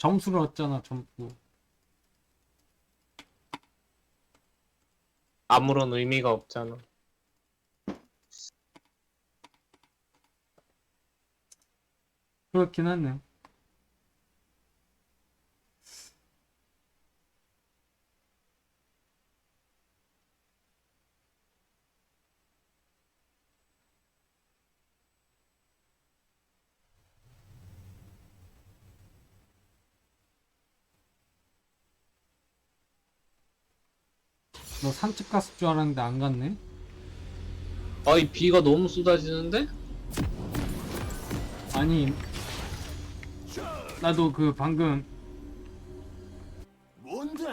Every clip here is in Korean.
점수를 얻잖아 점수 아무런 의미가 없잖아. 그렇긴 하네 너 산책 갔을 줄 알았는데 안 갔네? 아이 비가 너무 쏟아지는데? 아니 나도 그 방금 뭔데?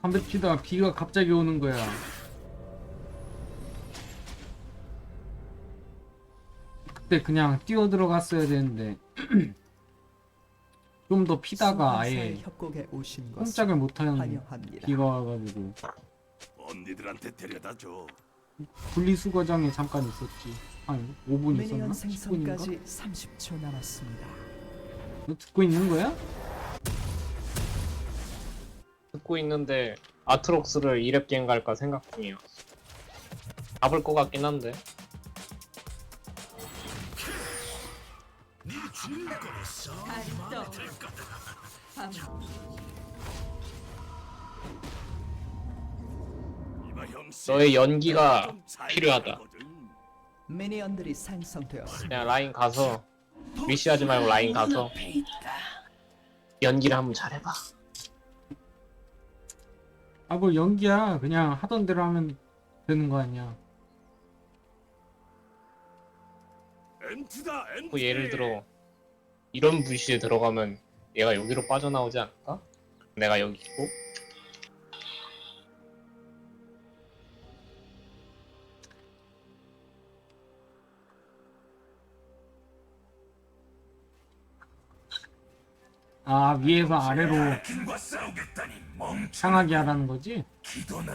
담배 피다가 비가 갑자기 오는 거야 그때 그냥 뛰어 들어갔어야 되는데 좀 더 피다가 아예 협곡에 오신 것을 꼼짝을 못하는 환영합니다. 비가 와가지고 언니들한테 데려다 줘. 분리수거장에 잠깐 있었지 한 5분 있었나? 미니언 10분인가? 생성까지 30초 남았습니다. 너 듣고 있는 거야? 듣고 있는데 아트록스를 2렙 게임 갈까 생각 중이야. 잡을 것 같긴 한데. 이봐 너의 연기가 필요하다. 미니언들이 생성되었습니다. 그냥 라인 가서 미시하지 말고 라인 가서 연기를 한번 잘해봐. 아뭐 연기야 그냥 하던 대로 하면 되는 거 아니야 엔트다 엔트. 뭐 예를 들어 이런 부시에 들어가면 얘가 여기로 빠져나오지 않을까? 내가 여기고 아 위에서 아래로 멍청. 상하게 하라는 거지? 기도나.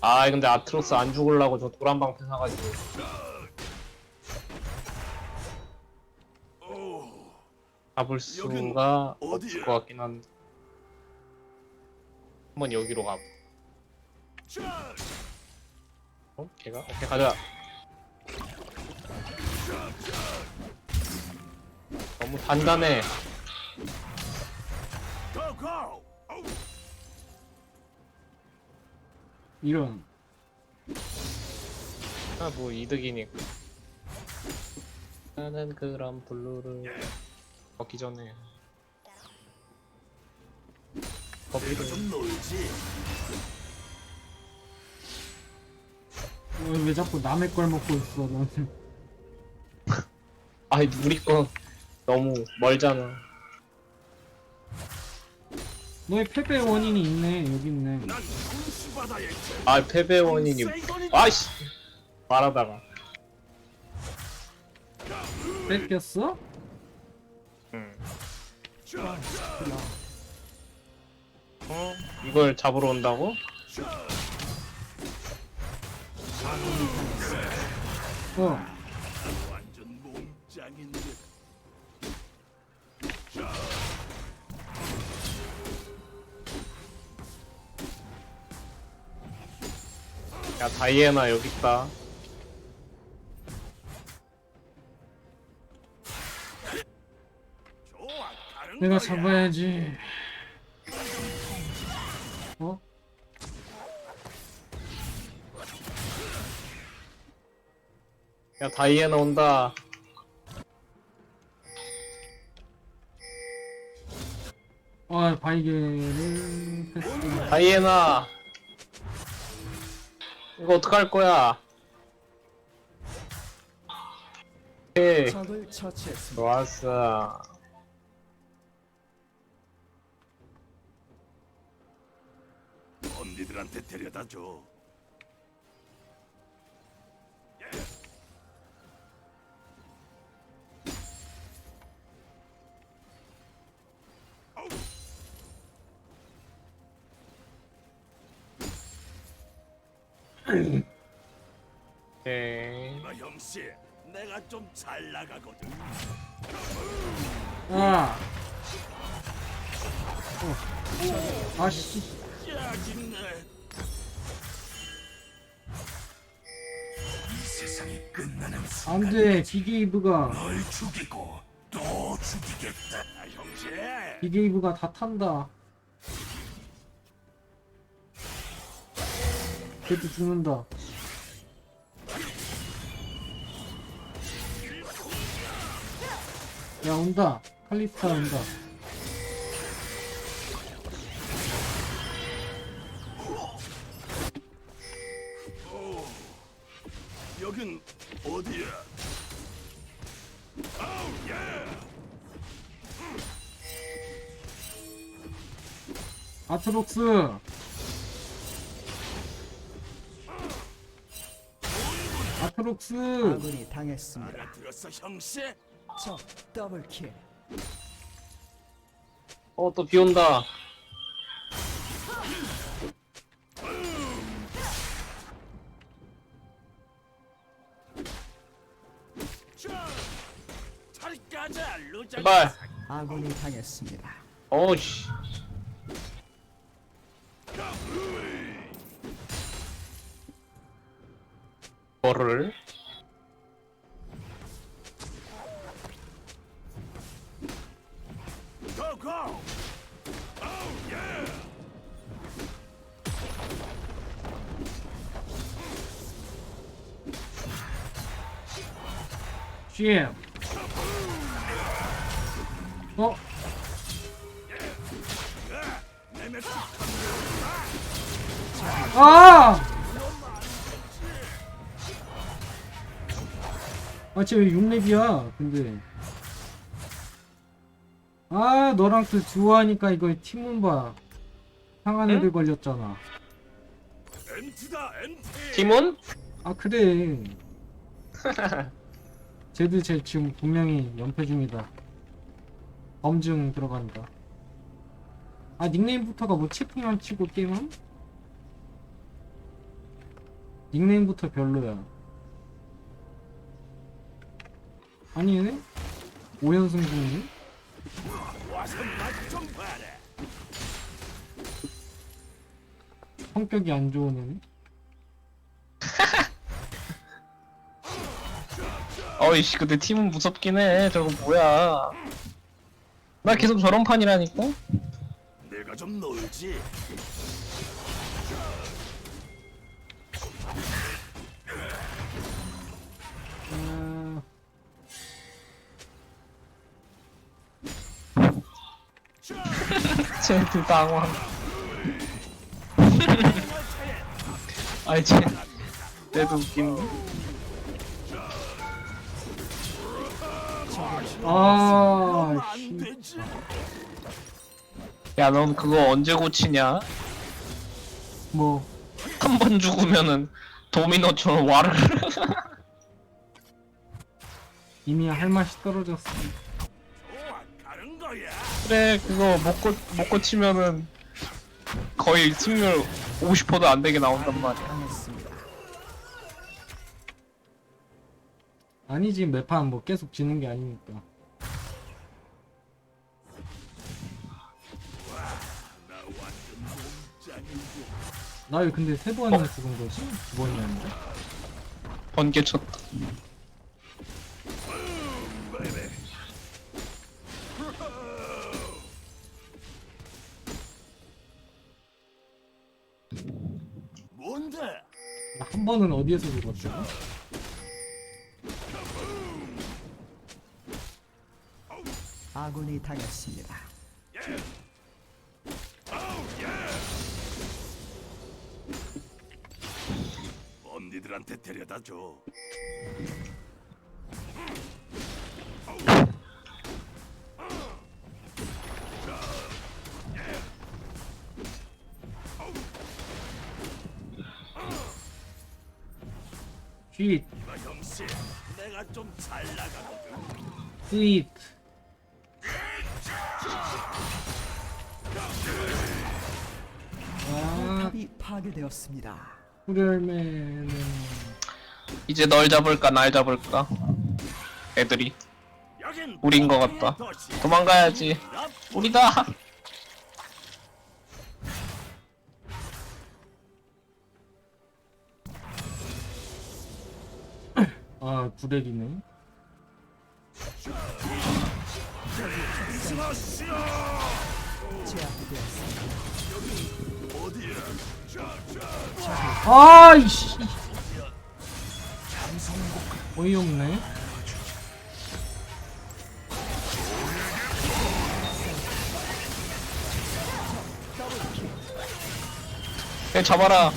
아 근데 아트록스 안 죽으려고 저 도란방 패 사가지고 오. 잡을 수가? 없을 것 같긴 한데 한번 여기로 자. 어? 걔가? 오케이 가자 너무 단단해. 이런 아 뭐 이득이니까 나는 그런 블루를 먹기 전에 거기를 좀 놀지. 왜, 왜 자꾸 남의 걸 먹고 있어 너는 아이 우리 거 너무 멀잖아. 너의 패배 원인이 있네 여기 있네. 난 군수 바다의 아 패배 원인이 아이씨! 말하다가. 뺏겼어? 어? 이걸 잡으러 온다고? 어 야 다이애나 여기 있다 내가. 잡아야지 어? 야 다이애나 온다 아 바이게를 다이애나 이거 어떡할 거야 오케이 적을 처치했습니다. 좋았어 언니들한테 데려다 줘. 오케이 이봐 형씨. 내가 좀 잘 나가거든. 아. 어. 아씨. 짜증내. 세상이 끝나는 안돼 비게이브가 널 죽이고 또 죽이겠다. 아 형제. 비게이브가 다 탄다. 걔도 죽는다. 야 온다. 칼리스타 온다. 여긴 어디야? 아우 예. 아트록스. 아트록스. 아군이 당했습니다. 알아들었어 형씨? 적 더블킬. 어 또 비 온다. 자. 제발. 아군이 당했습니다. 어우 씨. 뭐를? 고 쟤 왜 6렙이야, 근데. 아, 너랑 그 두어하니까 이거 팀은 봐. 상한 애들 걸렸잖아. 엔트다 엔트. 팀원? 아, 그래. 쟤도 쟤 지금 분명히 연패 중이다. 검증 들어간다. 아, 닉네임부터가 뭐 치풍만 치고 게임함? 닉네임부터 별로야. 아니, 얘네? 5연승 중이네? 성격이 안 좋은 애네? 어이씨 근데 팀은 무섭긴 해. 저거 뭐야? 나 계속 저런 판이라니까? 내가 좀 놀지. 쟤들 당황. 아이 쟤. 쟤도 웃긴데. 아, 안 씨. 되지. 야, 넌 그거 언제 고치냐? 뭐, 한 번 죽으면은 도미노처럼 와르르. 이미 할 맛이 떨어졌어. 좋아 가는 거야. 그래, 그거 못, 고, 못 고치면은 거의 승률 50%도 안 되게 나온단 말이야. 당했습니다. 아니지, 매판 뭐 계속 지는 게 아니니까. 나왜 근데 세 번이나 죽은 거지? 두 번이었는데? 번개 쳤다. 나한 번은 어디에서 죽었지? 아군이 당했습니다. 언니들한테 데려다 줘. 쉿, 내가 좀잘 나가거든. 스윗. 아, 탑이 파괴되었습니다. 후렴에는 이제 널 잡을까, 날 잡을까? 애들이 여긴 우린 것 같다. 도망가야지 우리다 아 제압되었습니다. 아이씨. 어이없네. 잡아라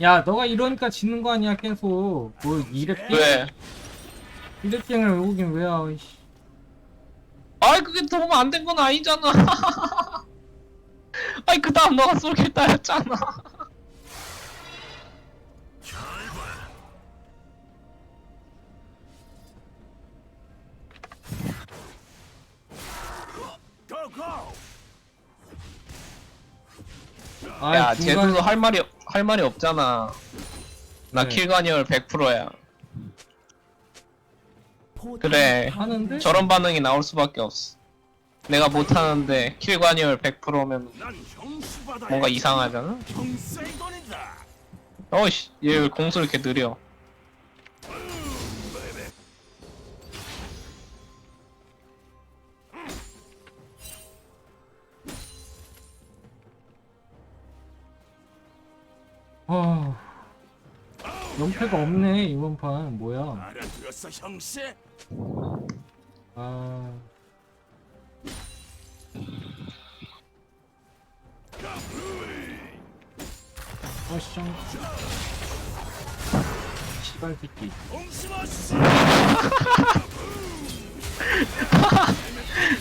야 너가 이러니까 지는 거 아니야 계속 뭐 이랩 왜? 이랩갱을 오긴 왜야 이씨 아이 그게 도움 안 된 건 아니잖아 아이 그 다음 너가 쏠겠다 했잖아. 아야 중간 쟤들도 할 말이 할 말이 없잖아 나 네. 킬관열 100%야 포탑이 그래. 하는데 저런 반응이 나올 수밖에 없어 내가 못하는데 킬관열 100%면 난 형수받아. 뭔가 이상하잖아. 어이씨 얘 왜 공수 이렇게 느려 아. 연패가 없네 이번 판. 뭐야? 알아들었어 형세? 아. 어쌍 시발 새끼.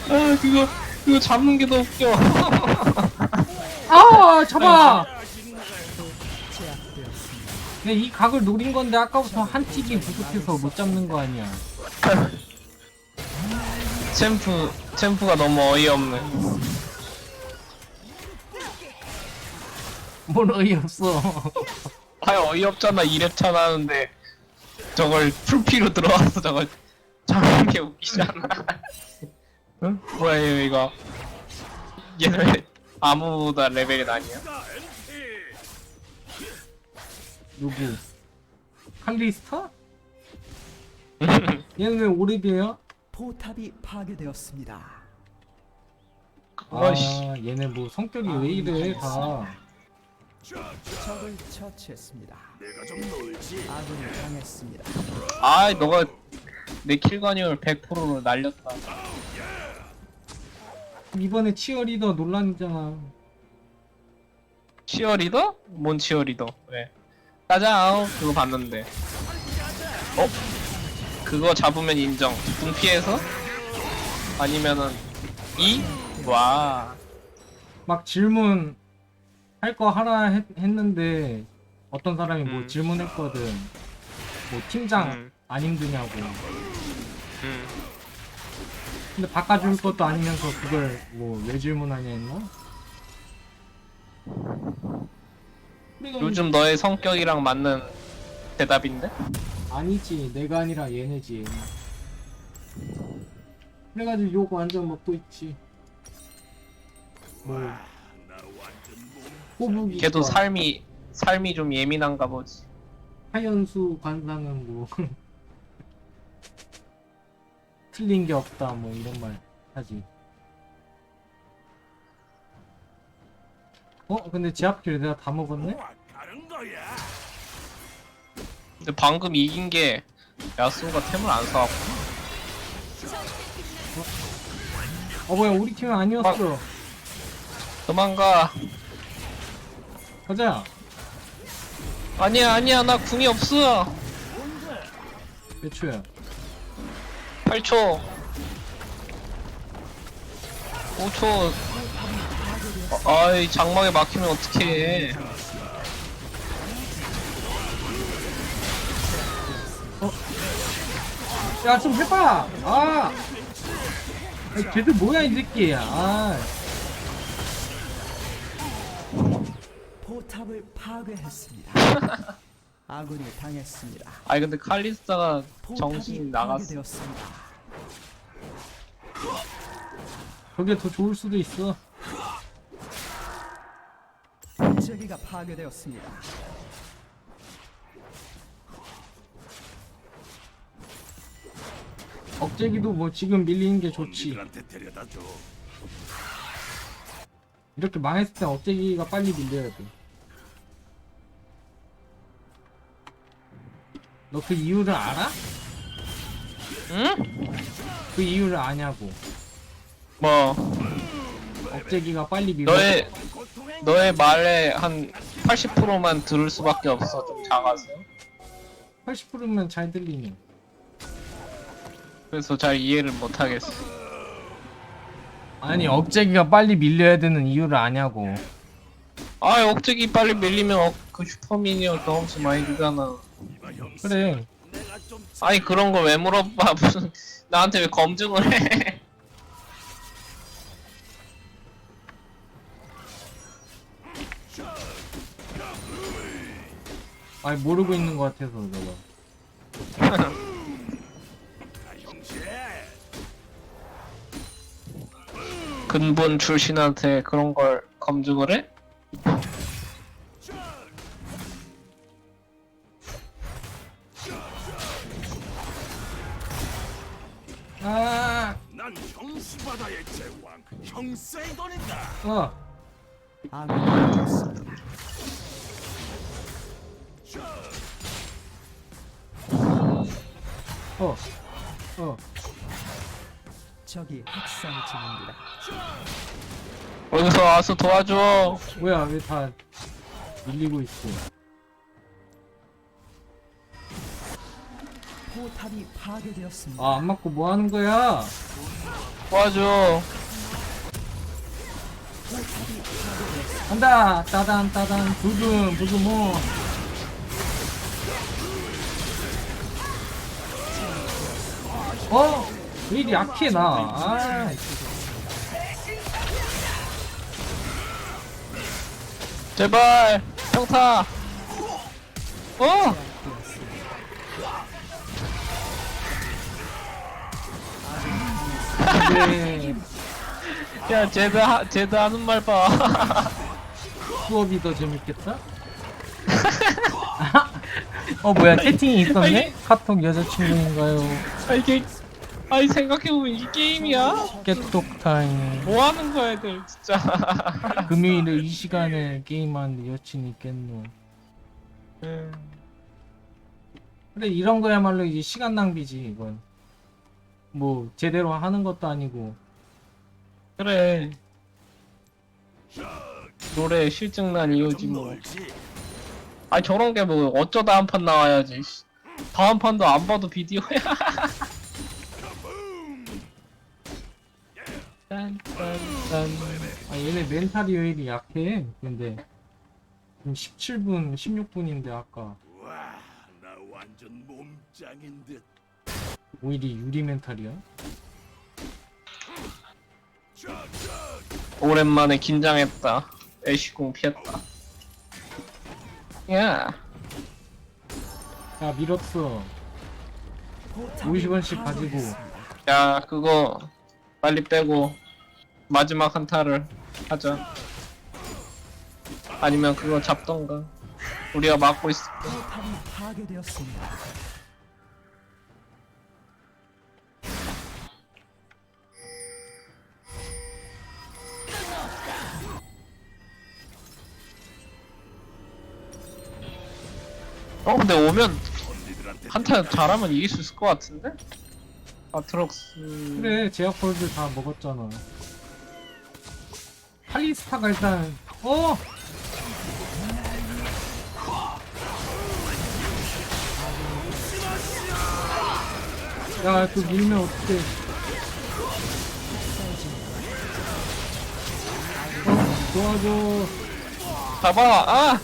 아 그거 그거 잡는 게 더 웃겨. 아 잡아! 제압되었습니다. 근데 이 각을 노린 건데 아까부터 한 틱이 부족해서 못 잡는 거 아니야. 챔프 챔프가 너무 어이없네. 뭘 어이없어. 아예 어이없잖아. 2렙차 나는데 저걸 풀피로 들어와서 저걸 잡는 게 웃기잖아. 응? 뭐야 얘 이거. 왜 아무보다 레벨이 아니야? 누구 칼리스타? 얘는 왜 오랩이에요? 포탑이 파괴되었습니다. 아. 얘네 뭐 성격이 왜 이래 다 적을 처치했습니다. 내가 좀 놀지. 아군이 당했습니다. 아 너가 내 킬관율 100%를 날렸다 이번에 치어리더 논란이잖아 치어리더? 뭔 치어리더? 왜? 따자 그거 봤는데 어? 그거 잡으면 인정 궁 피해서? 아니면은 이? 와 막 질문 할 거 하라 했, 했는데 어떤 사람이 뭐 음. 질문했거든 뭐 팀장 음. 안 힘드냐고 음. 근데 바꿔줄 것도 아니면서 그걸 뭐 왜 질문하냐 했나? 요즘 너의 성격이랑 맞는 대답인데? 아니지 내가 아니라 얘네지 얘네. 그래가지고 욕 완전 먹고 있지 뭐. 꼬부기 걔도 삶이 삶이 좀 예민한가 보지 하연수 관상은 뭐 틀린 게 없다 뭐 이런 말 하지 어? 근데 지압길 내가 다 먹었네? 거야. 근데 방금 이긴 게 야수가 템을 안 사왔고 어 뭐야 우리 팀은 아니었어. 도망가. 가자. 아니야 아니야 나 궁이 없어. 몇 초야. 8초. 5초 어, 아이 장막에 막히면 어떡해 야 좀 해봐 아 아니, 걔들 뭐야 이 새끼야 아 포탑을 파괴했습니다. 아군이 당했습니다. 아니 근데 칼리스타가 정신이 나갔어 파괴되었습니다. 저게 더 좋을 수도 있어. 저기가 파괴되었습니다. 억제기도 뭐 지금 밀리는 게 좋지. 언니들한테 데려다 줘. 이렇게 망했을 때 억제기가 빨리 밀려야 돼. 너 그 이유를 알아? 응? 그 이유를 아냐고. 뭐 억제기가 빨리 밀려. 너의 너의 말에 한 80%만 들을 수밖에 없어 좀 작아서 80%면 잘 들리네. 그래서 잘 이해를 못 하겠어 아니 억제기가 빨리 밀려야 되는 이유를 아냐고. 아 억제기 빨리 밀리면 어, 그 슈퍼미니어 경험치 많이 주잖아. 그래. 아니 그런 걸 왜 물어봐 무슨 나한테 왜 검증을 해 아니 모르고 있는 것 같아서 형제. 근본 출신한테 그런 걸 검증을 해? 와서 도와줘 뭐야, 왜 다 밀리고 있어? 포탑이 파괴되었습니다. 아, 안 맞고 뭐 하는 거야? 도와줘 간다! 따단, 따단, 부금, 부금, 뭐. 어? 왜 이리 약해, 나? 아, 제발 평타 어 근데 야 제드 하, 제드 하는 말봐 수업이 더 재밌겠다? 어, 뭐야, 채팅이 있었네? 카톡 여자친구인가요? 아 이게 아니 생각해보면 이게 게임이야? 깨똑 타임. 뭐 하는 거야 애들 진짜 금요일에 이 시간에 게임하는데 여친이 있겠노. 음, 근데 이런 거야말로 이제 시간 낭비지 이건 뭐 제대로 하는 것도 아니고 그래 노래 실증난 이유지 뭐. 아니 저런 게 뭐 어쩌다 한 판 나와야지 씨. 다음 판도 안 봐도 비디오야 딴딴딴 아 얘네 멘탈이 왜 이리 약해? 근데 지금 17분 16분인데 아까. 와, 나 완전 몸짱인 듯. 오히려 유리 멘탈이야? 오랜만에 긴장했다. 애쉬궁 피했다. 야. 야 밀었어. 포탑이 50원씩 가지고. 야 그거 빨리 빼고 마지막 한타를 하자 아니면 그거 잡던가 우리가 막고 있을게. 어 근데 오면 한타 잘하면 이길 수 있을 것 같은데? 아트록스. 그래 제약폴드 다 먹었잖아. 칼리스타가 일단 어? 야, 그 밀면 어떡해. 어, 도와줘. 잡아! 아!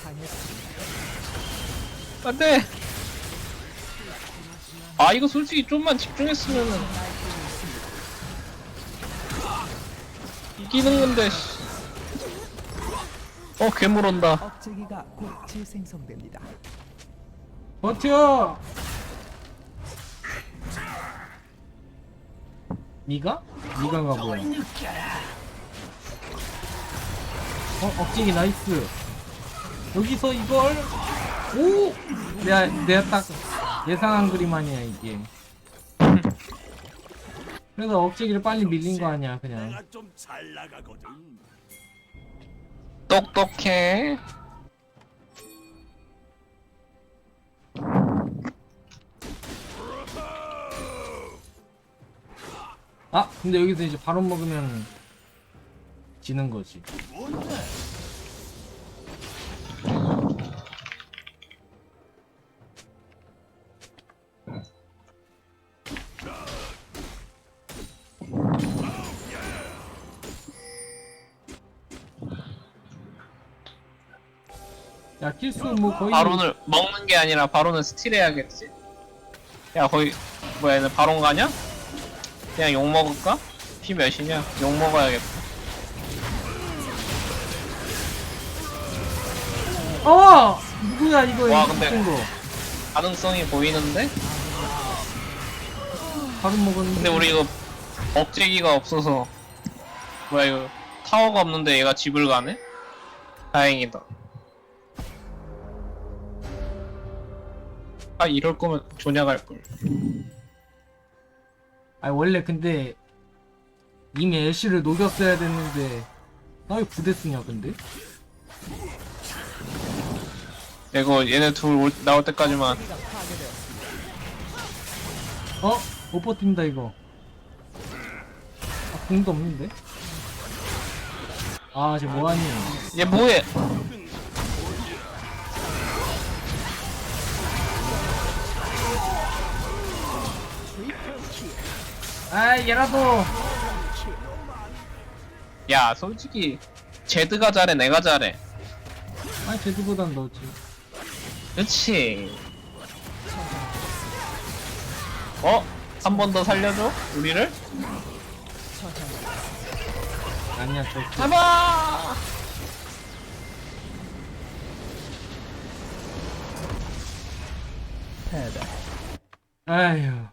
안돼 아 이거 솔직히 좀만 집중했으면은 이기는 건데 씨. 어 괴물 온다 억제기가 곧 재생성됩니다. 버텨! 니가? 니가가 뭐야? 어, 억지기 나이스. 여기서 이걸, 오! 내가, 내가 딱 예상한 그림 아니야, 이게. 그래서 억지기를 빨리 밀린 거 아니야, 그냥. 내가 좀 잘 나가거든. 똑똑해 아, 근데 여기서 이제 바로 먹으면 지는 거지. 야, 킬수 뭐 거의 바론을 먹는 게 아니라 바론을 스틸해야겠지 야 거기 뭐야 얘네 바론 가냐? 그냥 욕 먹을까? 피 몇이냐? 욕 먹어야겠다 어! 누구야 이거 와, 근데- 거. 가능성이 보이는데? 바로 먹었는데. 근데 우리 이거 억제기가 없어서 뭐야 이거 타워가 없는데 얘가 집을 가네? 다행이다 아 이럴 거면 조냐 갈 걸 아 원래 근데 이미 애쉬를 녹였어야 됐는데 나왜 부대 쓰냐 근데? 이거 얘네 둘 올- 나올 때까지만 어? 못 버틴다 이거 아 공도 없는데? 아쟤 뭐하니 얘 뭐해 아 얘라도 야 솔직히 제드가 잘해 내가 잘해 아 제드보단 너지 그치 어? 한 번 더 살려줘? 우리를? 아니야 저 잡아! 아휴